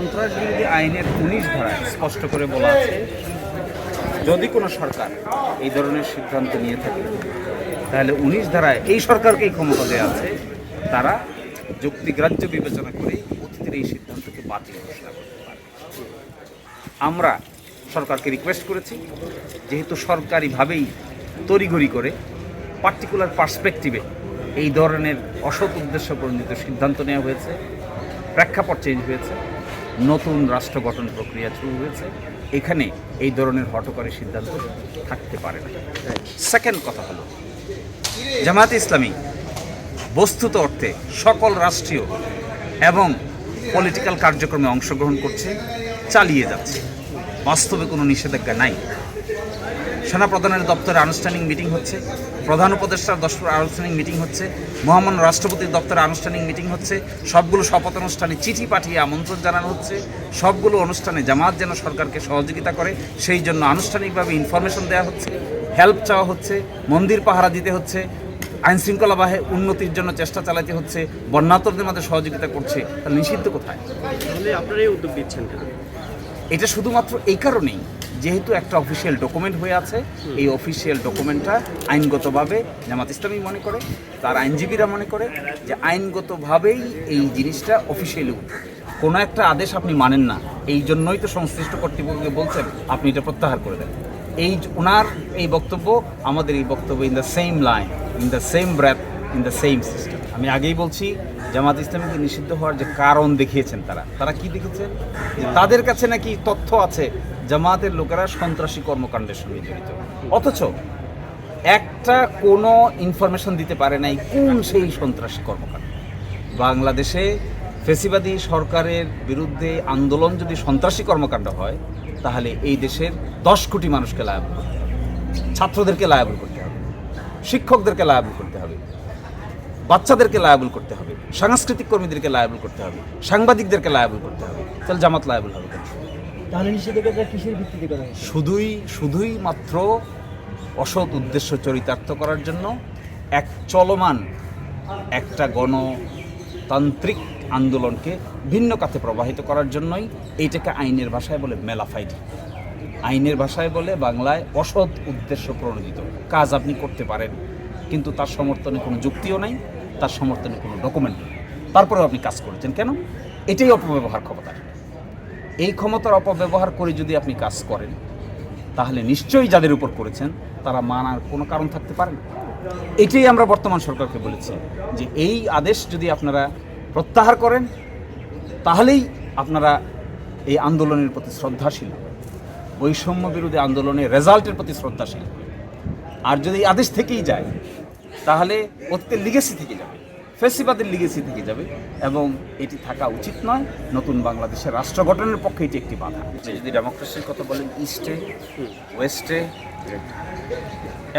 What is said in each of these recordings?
সন্ত্রাস বিরোধী আইনের উনিশ ধারায় স্পষ্ট করে বলা আছে, যদি কোনো সরকার এই ধরনের সিদ্ধান্ত নিয়ে থাকে, তাহলে উনিশ ধারায় এই সরকারকেই ক্ষমতা দেওয়া আছে। তারা যুক্তিগ্রাহ্য বিবেচনা করে অতীতের এই সিদ্ধান্তকে বাতিল ঘোষণা করতে পারে আমরা সরকারকে রিকোয়েস্ট করেছি, যেহেতু সরকারিভাবেই তড়িঘড়ি করে পার্টিকুলার পার্সপেক্টিভে এই ধরনের অসৎ উদ্দেশ্য প্রণীত সিদ্ধান্ত নেওয়া হয়েছে, প্রেক্ষাপট চেঞ্জ হয়েছে। নতুন রাষ্ট্র গঠন প্রক্রিয়া শুরু হয়েছে। এখানে এই ধরনের হটকারী সিদ্ধান্ত থাকতে পারে না। সেকেন্ড কথা হলো জামাত ইসলামী বস্তুত অর্থে সকল রাষ্ট্রীয় এবং পলিটিক্যাল কার্যক্রমে অংশগ্রহণ করছে, চালিয়ে যাচ্ছে। বাস্তবে কোনো নিষেধাজ্ঞা নাই। সেনাপ্রধানের দপ্তরে আনুষ্ঠানিক মিটিং হচ্ছে প্রধান উপদেষ্টার দপ্তরে আনুষ্ঠানিক মিটিং হচ্ছে মহামান্য রাষ্ট্রপতির দপ্তরে আনুষ্ঠানিক মিটিং হচ্ছে সবগুলো শপথ অনুষ্ঠানে চিঠি পাঠিয়ে আমন্ত্রণ জানানো হচ্ছে সবগুলো অনুষ্ঠানে জামাত যেন সরকারকে সহযোগিতা করে সেই জন্য আনুষ্ঠানিকভাবে ইনফরমেশন দেওয়া হচ্ছে হেল্প চাওয়া হচ্ছে মন্দির পাহারা দিতে হচ্ছে আইন শৃঙ্খলা বাহে উন্নতির জন্য চেষ্টা চালাতে হচ্ছে বন্যাতরদের মধ্যে সহযোগিতা করছে তাহলে নিষিদ্ধ কোথায়? তাহলে আপনারা এই উদ্যোগ দিচ্ছেন এটা শুধুমাত্র এই কারণেই। যেহেতু একটা অফিসিয়াল ডকুমেন্ট হয়ে আছে এই অফিসিয়াল ডকুমেন্টটা আইনগতভাবে জামাত ইসলামী মনে করে তার আইনজীবীরা মনে করে যে আইনগতভাবেই এই জিনিসটা অফিসিয়ালি কোনো একটা আদেশ আপনি মানেন না। এই জন্যই তো সংশ্লিষ্ট কর্তৃপক্ষকে বলছেন আপনি এটা প্রত্যাহার করে দেন। এই ওনার এই বক্তব্য আমাদের এই বক্তব্য in the same line in the same breath in the same system আমি আগেই বলছি জামাত ইসলামীকে নিষিদ্ধ হওয়ার যে কারণ দেখিয়েছেন তারা তারা কি দেখেছেন যে তাদের কাছে নাকি তথ্য আছে, জামাতের লোকেরা সন্ত্রাসী কর্মকাণ্ডের সঙ্গে জড়িত। অথচ একটা কোনো ইনফরমেশন দিতে পারে নাই কোন সেই সন্ত্রাসী কর্মকাণ্ড। বাংলাদেশে ফেসিবাদী সরকারের বিরুদ্ধে আন্দোলন যদি সন্ত্রাসী কর্মকাণ্ড হয়, তাহলে এই দেশের দশ কোটি মানুষকে লায়াবল করতে হবে। ছাত্রদেরকে লায়াবল করতে হবে। শিক্ষকদেরকে লায়াবল করতে হবে। বাচ্চাদেরকে লায়াবল করতে হবে সাংস্কৃতিক কর্মীদেরকে লায়াবল করতে হবে সাংবাদিকদেরকে লায়াবল করতে হবে তাহলে জামাত লায়াবল হবে শুধুই শুধুই মাত্র অসৎ উদ্দেশ্য চরিতার্থ করার জন্য এক চলমান একটা গণতান্ত্রিক আন্দোলনকে ভিন্ন কাতে প্রবাহিত করার জন্যই এইটাকে আইনের ভাষায় বলে মেলাফাইড আইনের ভাষায় বলে বাংলায় অসৎ উদ্দেশ্য প্রণোদিত। কাজ আপনি করতে পারেন কিন্তু তার সমর্থনে কোনো যুক্তিও নাই। তার সমর্থনে কোনো ডকুমেন্ট নেই। তারপরেও আপনি কাজ করেছেন কেন? এটাই অপব্যবহার ক্ষমতার এই ক্ষমতার অপব্যবহার করে যদি আপনি কাজ করেন, তাহলে নিশ্চয়ই যাদের উপর করেছেন, তারা মানার কোনো কারণ থাকতে পারে না। এটাই আমরা বর্তমান সরকারকে বলেছি যে এই আদেশ যদি আপনারা প্রত্যাহার করেন, তাহলেই আপনারা এই আন্দোলনের প্রতি শ্রদ্ধাশীল বৈষম্য বিরোধী আন্দোলনের রেজাল্টের প্রতি শ্রদ্ধাশীল আর যদি আদেশ থেকেই যায় তাহলে অতীতের লিগেসি থেকে যাবে। ফেসিবাদের লিগেসি থেকে যাবে এবং এটি থাকা উচিত নয়। নতুন বাংলাদেশের রাষ্ট্র গঠনের পক্ষে এটি একটি বাধা। যদি ডেমোক্রেসির কথা বলেন ইস্টে ওয়েস্টে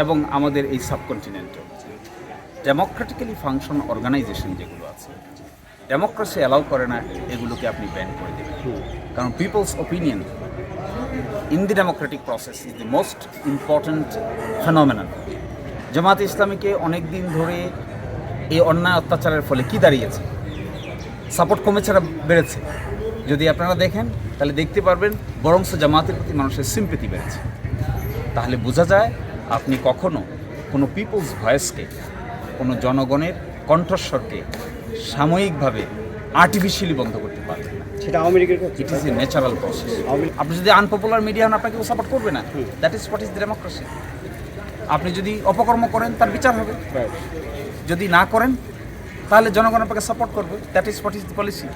এবং আমাদের এই সাবকন্টিনেন্টে ডেমোক্রেটিক্যালি ফাংশন অর্গানাইজেশন যেগুলো আছে ডেমোক্রেসি অ্যালাউ করে না এগুলোকে আপনি ব্যান করে দেবেন। কারণ people's opinion in the democratic process is the most important phenomenon Jamaat ইসলামীকে অনেক দিন ধরে এই অন্যায় অত্যাচারের ফলে কি দাঁড়িয়েছে? সাপোর্ট কমেছে না বেড়েছে? যদি আপনারা দেখেন তাহলে দেখতে পারবেন বরংস জামাতের প্রতি মানুষের সিম্পেতি বেড়েছে। তাহলে বোঝা যায় আপনি কখনো কোনো পিপলস ভয়েসকে কোনো জনগণের কণ্ঠস্বরকে সাময়িকভাবে আর্টিফিশিয়ালি বন্ধ করতে পারবেন না। সেটা আওয়ামী লীগের it is a natural process আপনি যদি আনপপুলার মিডিয়া হন আপনাকে সাপোর্ট করবে না। That is what is democracy আপনি যদি অপকর্ম করেন তার বিচার হবে। যদি না করেন তাহলে জনগণ আপনাকে সাপোর্ট করবে। That is what is policy